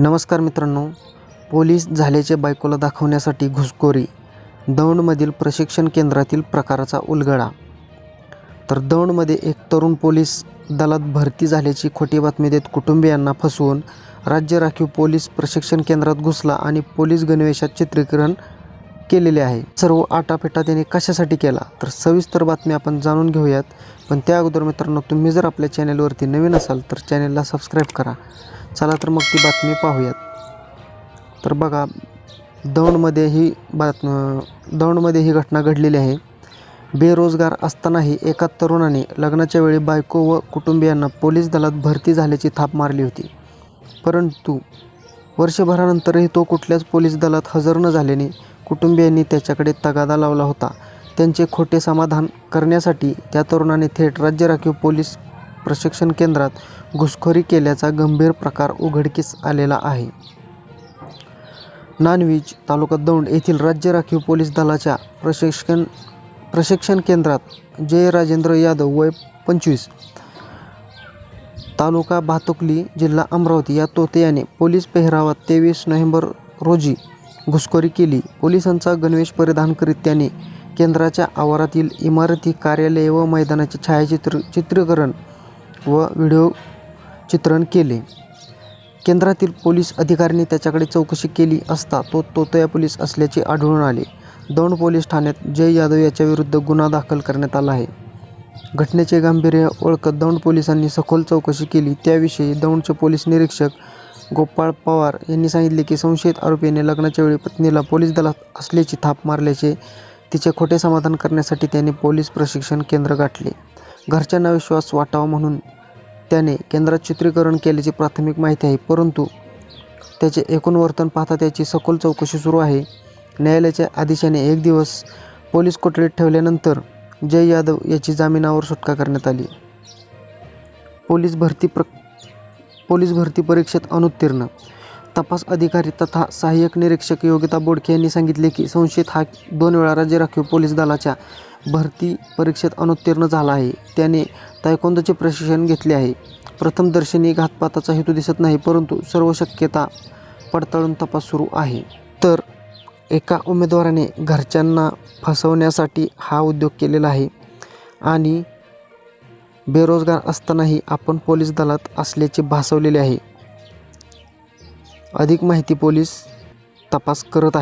नमस्कार मित्रांनो पोलीस झाल्याचे बायकोला दाखवण्यासाठी घुसखोरी दौंडमधील प्रशिक्षण केंद्रातील प्रकाराचा उलगडा. तर दौंडमध्ये एक तरुण पोलीस दलात भरती झाल्याची खोटी बातमी देत कुटुंबियांना फसवून राज्य राखीव पोलीस प्रशिक्षण केंद्रात घुसला आणि पोलीस गणवेशात चित्रीकरण केलेले आहे. सर्व आटापिटा त्याने कशासाठी केला? तर सविस्तर बातमी आपण जाणून घेऊयात. पण त्या अगोदर मित्रांनो तुम्ही जर आपल्या चॅनलवरती नवीन असाल तर चॅनेलला सबस्क्राईब करा. चला तर मग ती बातमी पाहूयात. तर बघा दौंडमध्ये ही बात दौंडमध्ये ही घटना घडलेली आहे. बेरोजगार असतानाही एका तरुणाने लग्नाच्या वेळी बायको व कुटुंबियांना पोलीस दलात भरती झाल्याची थाप मारली होती. परंतु वर्षभरानंतरही तो कुठल्याच पोलीस दलात हजर न झाल्याने कुटुंबियांनी त्याच्याकडे तगादा लावला होता. त्यांचे खोटे समाधान करण्यासाठी त्या तरुणाने थेट राज्य राखीव पोलीस प्रशिक्षण केंद्रात घुसखोरी केल्याचा गंभीर प्रकार उघडकीस आलेला आहे. नानवीज तालुका दौंड येथील राज्य राखीव पोलीस दलाच्या प्रशिक्षण प्रशिक्षण केंद्रात जय राजेंद्र यादव वय पंचवीस तालुका भातुकली जिल्हा अमरावती या तोते याने पोलीस पेहरावात तेवीस नोव्हेंबर रोजी घुसखोरी केली. पोलिसांचा गणवेश परिधान करीत त्याने केंद्राच्या आवारातील इमारती कार्यालये व मैदानाचे छायाचित्र चित्रीकरण व व्हिडिओ चित्रण केले. केंद्रातील पोलीस अधिकाऱ्यांनी त्याच्याकडे चौकशी केली असता तो तोतया पोलीस असल्याचे आढळून आले. दौंड पोलीस ठाण्यात जय यादव याच्या विरुद्ध गुन्हा दाखल करण्यात आला आहे. घटनेचे गांभीर्य ओळखत दौंड पोलिसांनी सखोल चौकशी केली. त्याविषयी दौंडचे पोलीस निरीक्षक गोपाळ पवार यांनी सांगितले की संशयित आरोपीने लग्नाच्या वेळी पत्नीला पोलीस दलात असल्याची थाप मारल्याचे तिचे खोटे समाधान करण्यासाठी त्याने पोलीस प्रशिक्षण केंद्र गाठले. घरच्यांना विश्वास वाटावा म्हणून त्याने केंद्रात चित्रीकरण केल्याची प्राथमिक माहिती आहे परंतु त्याचे एकूण वर्तन पाहता त्याची सखोल चौकशी सुरू आहे. न्यायालयाच्या आदेशाने एक दिवस पोलीस कोठडीत ठेवल्यानंतर जय यादव याची जामिनावर सुटका करण्यात आली. पोलीस भरती प्र पोलीस भरती परीक्षेत अनुत्तीर्ण. तपास अधिकारी तथा सहाय्यक निरीक्षक योगिता बोडके यांनी सांगितले की संशयित हा दोन वेळा राज्य राखीव पोलीस दलाच्या भरती परीक्षेत अनुत्तीर्ण झाला आहे. त्याने तायकोंदोचे प्रशिक्षण घेतले आहे. प्रथमदर्शनी घातपाताचा हेतू दिसत नाही परंतु सर्व शक्यता पडताळून तपास सुरू आहे. तर एका उमेदवाराने घरच्यांना फसवण्यासाठी हा उद्योग केलेला आहे आणि बेरोजगार असतानाही आपण पोलीस दलात असल्याचे भासवलेले आहे. अधिक माहिती पोलीस तपास करत आहे